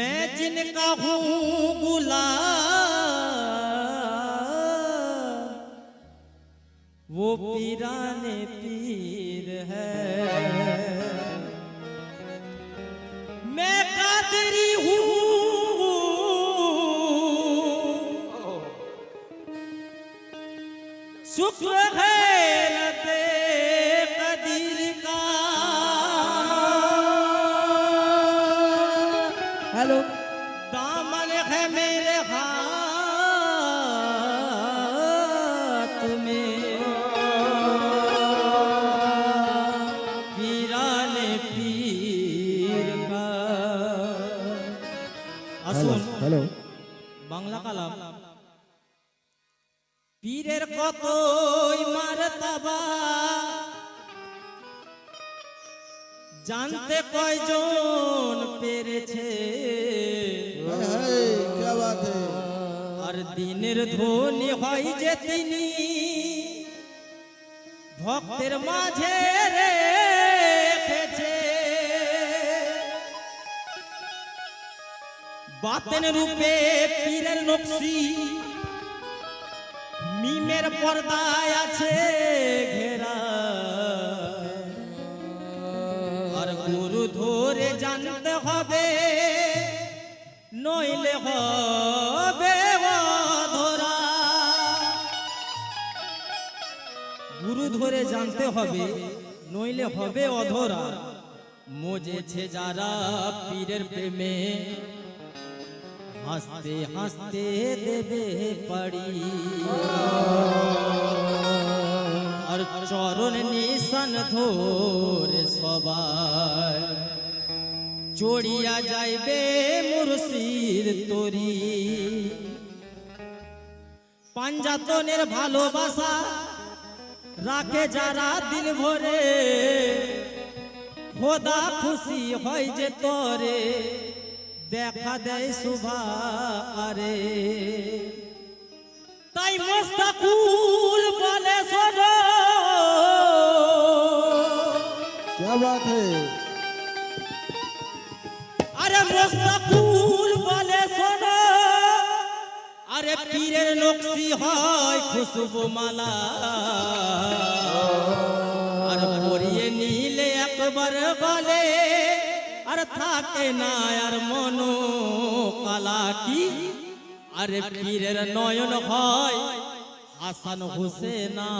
मैं जिनका हूँ गुलाम। वो पीराने पीर है। मैं कादरी हूँ। शुक्र है দিনের ধনী হয় যে তিনি। ভক্তের মাঝে বাতেন রূপে পীরের নকশি, মিমের পর্দায় আছে ঘেরা। আর গুরু ধরে জানতে হবে, নইলে হবে ধরে জানতে হবে, নইলে হবে অধরা। মজেছে যারা পীরের প্রেমে, হাসতে হাসতে দেবে পাড়ি। আর চরণ নিশান ধরে সবাই, চড়িয়া যাইবে মুর্শিদ তরি। পাঞ্জাতনের ভালোবাসা রাখে যারা দিল ভরে খোদা খুশি হয় যে তরে দেখা দেয় শুভা আরে তাই মোস্তাকুল বলে শোনো क्या बात है আরে মোস্তাকুল বলে শোনো আরে পীরের নকশি হয় খুশবু মালা আর পরিয়ে নিলে একবার বলে, আর থাকে না আর মনো কালা কি আরে পীরের নয়ন হয় হাসান হোসেনা।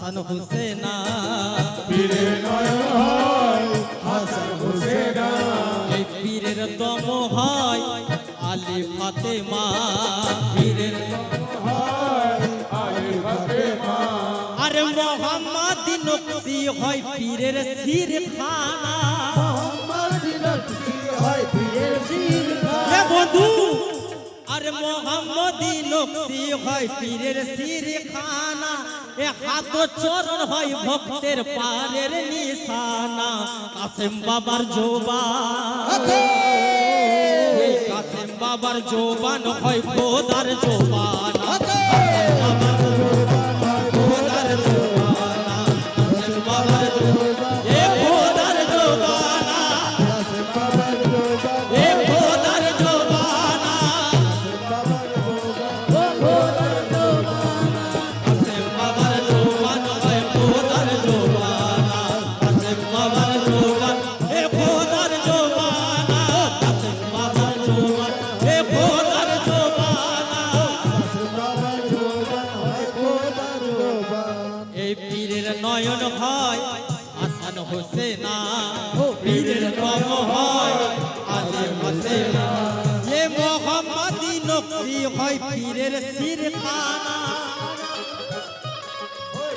হাসান হোসেনা। নয়ন হয় হাসান হোসেনা। এই পীরের দম হয় আলী ফাতেমা। পীরের আরে মোহাম্মদ নকশি হয় পীরের শির খানা মোহাম্মদ নকশি হয় পীরের শির এ বন্ধু আরে মোহাম্মদ নকশি হয় পীরের শির খানা এ হাত চরণ হয় ভক্তের পারের নিশানা। কাসেম বাবার জোবা কাসেম বাবার জোবান হয় খোদার জোবান। হয় পীরের শির খানা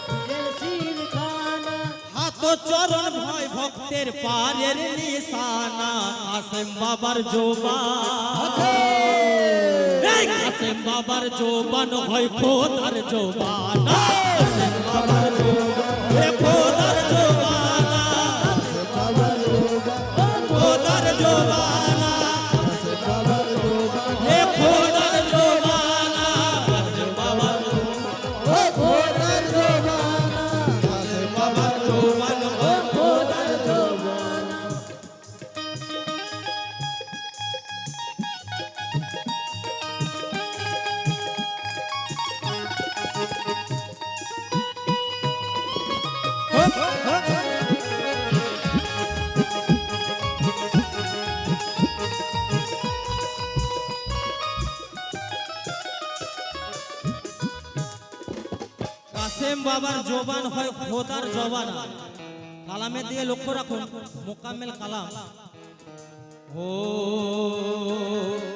পীরের শির খানা হাত চরণ ভয় ভক্তের পারের নিশানা। আসেম বাবার জোবা আসেম বাবার জোবান হয় খোদার জোবানা। আসেম বাবার জোবানা। বাবার জবান হয় খোদার জবান। কালামের দিকে লক্ষ্য রাখুন মোকাম্মেল কালাম। ও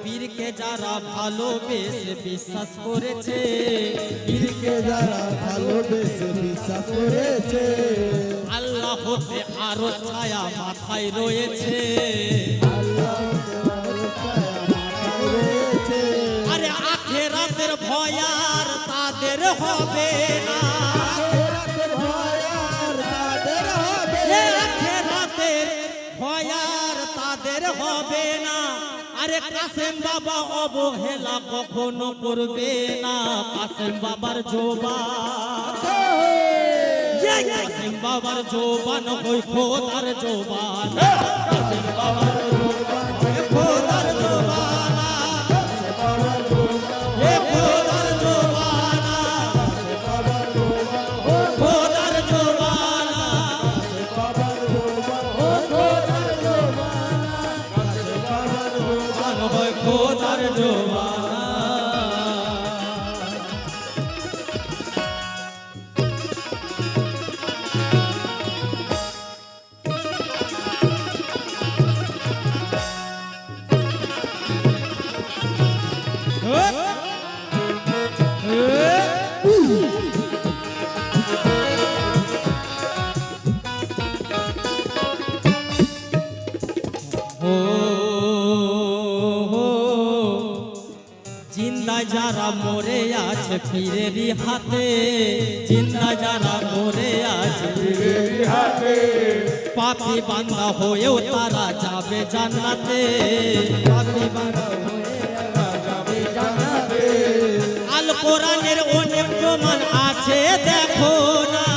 পীরকে যারা ভালোবেসে বিশ্বাস করেছে পীরকে যারা ভালোবেসে বিশ্বাস করেছে আল্লাহ হতে আরও ছায়া মাথায় রয়েছে। আরে আখেরাতের ভয়ার তাদের হবে না। আরে কাসেম বাবা অবহেলা কখনো করবে না। কাসেম বাবার জোবা কাসেম বাবার জোবান হই খোদার জোবান। কাসেম বাবার যারা মরে আছে পীরেরই হাতে, জিন্দা যারা মরে আছে হাতে, পাপি বান্দা হয়েও তারা যাবে জান্নাতে। পাপি কোরআনের অনেক প্রমাণ আছে, দেখো না।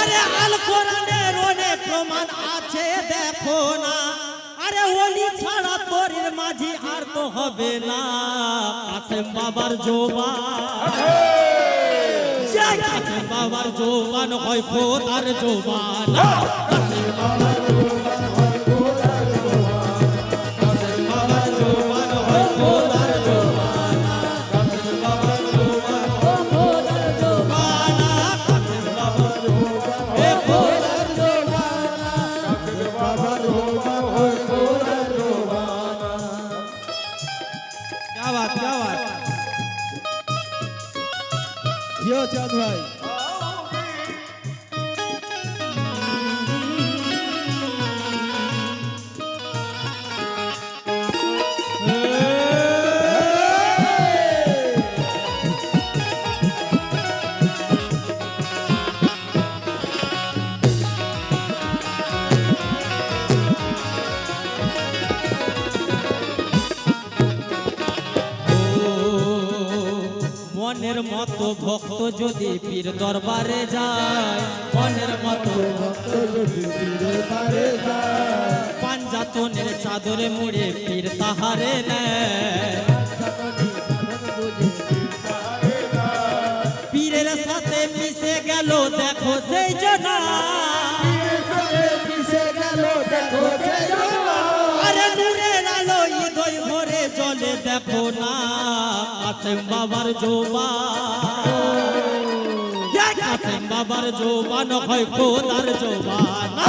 আরে আল কোরআনের অনেক প্রমাণ আছে, দেখো ছাড়া তোরের মাঝি আর তো হবে না। কাসেম বাবার জোবা জয় কাসেম বাবার জোবান হয় খোদার জোবান। কাসেম বাবার জিও চাঁদ ভাই ভক্ত যদি পীর দরবারে যায়, মনের মতো পাঞ্জাতনের চাদরে মুড়ে পীর তাহারে নেয়। পীরের সাথে মিশে গেল, দেখো সেই জনা। কাসেম বাবার জোবা কাসেম বাবার জোবা নয় খোদার জোবানা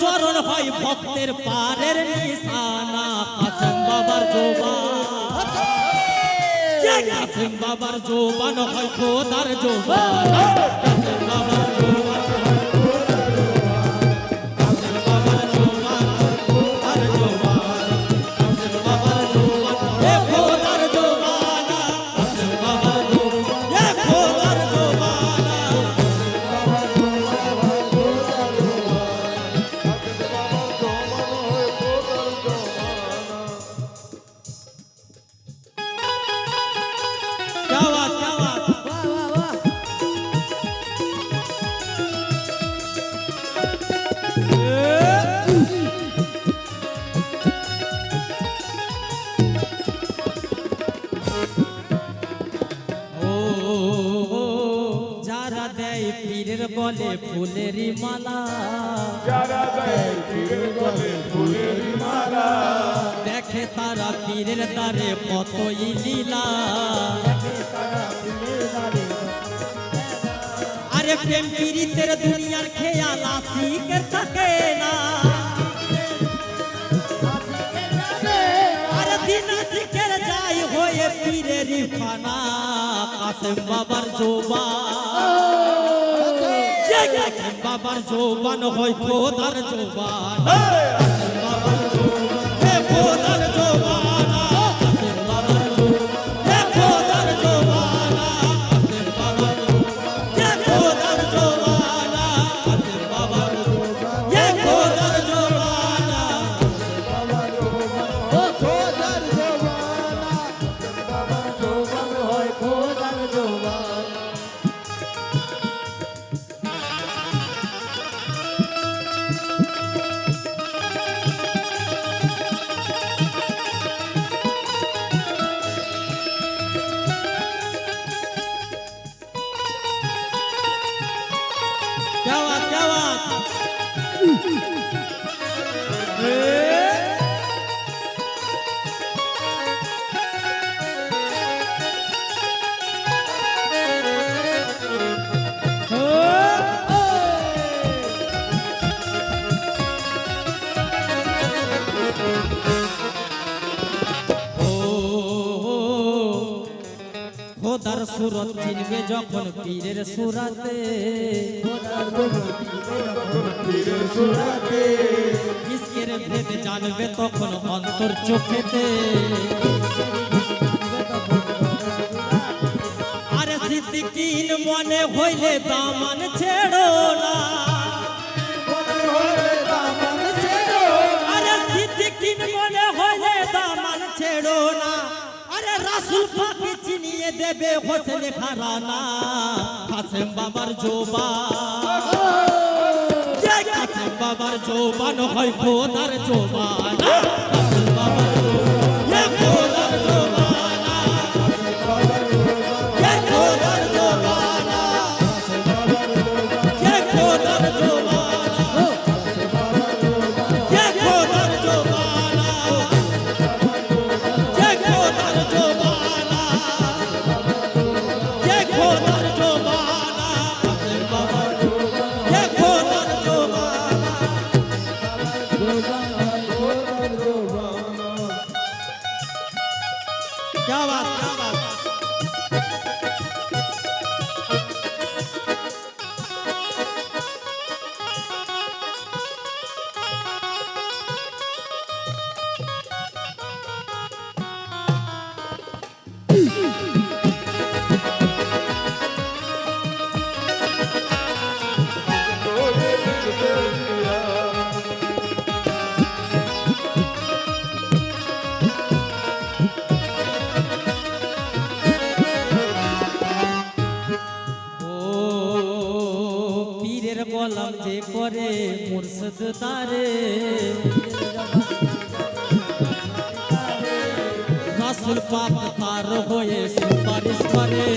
চরণ হয় ভক্তের পারের নিশানা। কাসেম বাবার জোবান। কাসেম বাবার জোবান হয় খোদার জোবান। কাসেম বাবার ফুলেরই মালা। যারা দেয় পীরের গলে ফুলের মালা। দেখে তারা পীরের দ্বারে কতই লীলা। আরে প্রেম পীড়িতের দুনিয়ার খেয়াল আশিকের থাকে না। আরে দিন আশিকের যাই হয়ে পীরের ফানা। কাসেম বাবার জোবা বাবার জোবান হয় খোদার জোবান বাবার জোবান খোদার সুরত চিনবে যখন পীরের সুরাতে। সুরাতে ভেদ জানবে তখন অন্তর চোখেতে। আরে সিদ্দিকিন মনে হইলে দামান ছেড়ো না। দেবে হোসেন খারানা কাসেম বাবার জোবা কাসেম বাবার জোবান হয় খোদার জোবান। কাসেম বাবার জোবান খোদার জোবান। তারে। রাসুল পাক তার হয়ে সুপারিশ করে।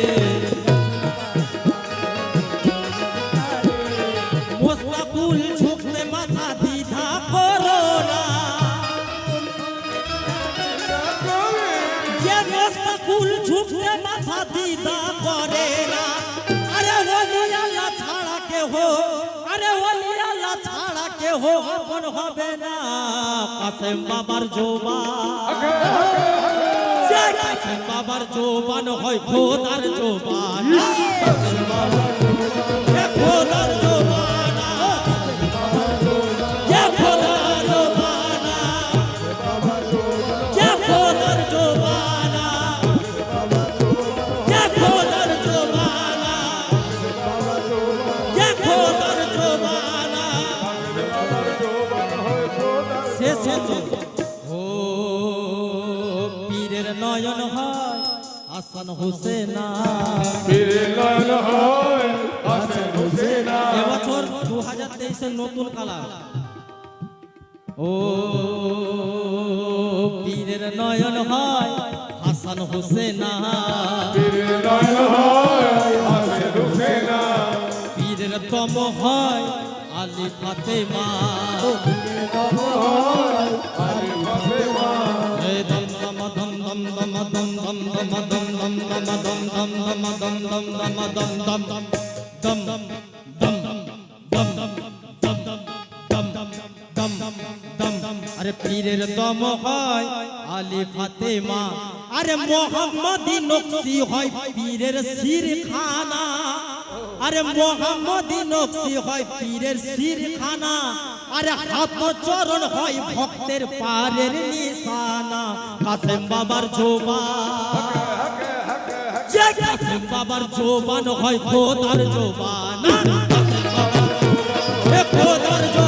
মোস্তাকুল ঝুঁকতে মাথা দ্বিধা করো না। যে মোস্তাকুল ঝুঁকতে মাথা কাসেম বাবার জোবান। যে কাসেম বাবার জোবান হয় খোদার জোবান। যে খোদার হাসান। হোসেনা বিরলাল হয় হাসান হোসেনা। এবছর নতুন কালাম ও পীরের নয়ন হয় হাসান হোসেনা। পীরের নয়ন হয় তম হয় আলী ফাতেমা। আলী ফাতেমা। আরে পীরের দম হয় আলী ফাতেমা। আরে মোহাম্মদী নকশি হয় পীরের শির খানা আরে মোহাম্মদী নকশি হয় পীরের শির খানা আরে হাত চরণ হয় ভক্তের পারের নিশানা। কাসেম বাবার জোবান। যে কাসেম বাবার জোবান হয় খোদার জোবান। খোদার জোবানা।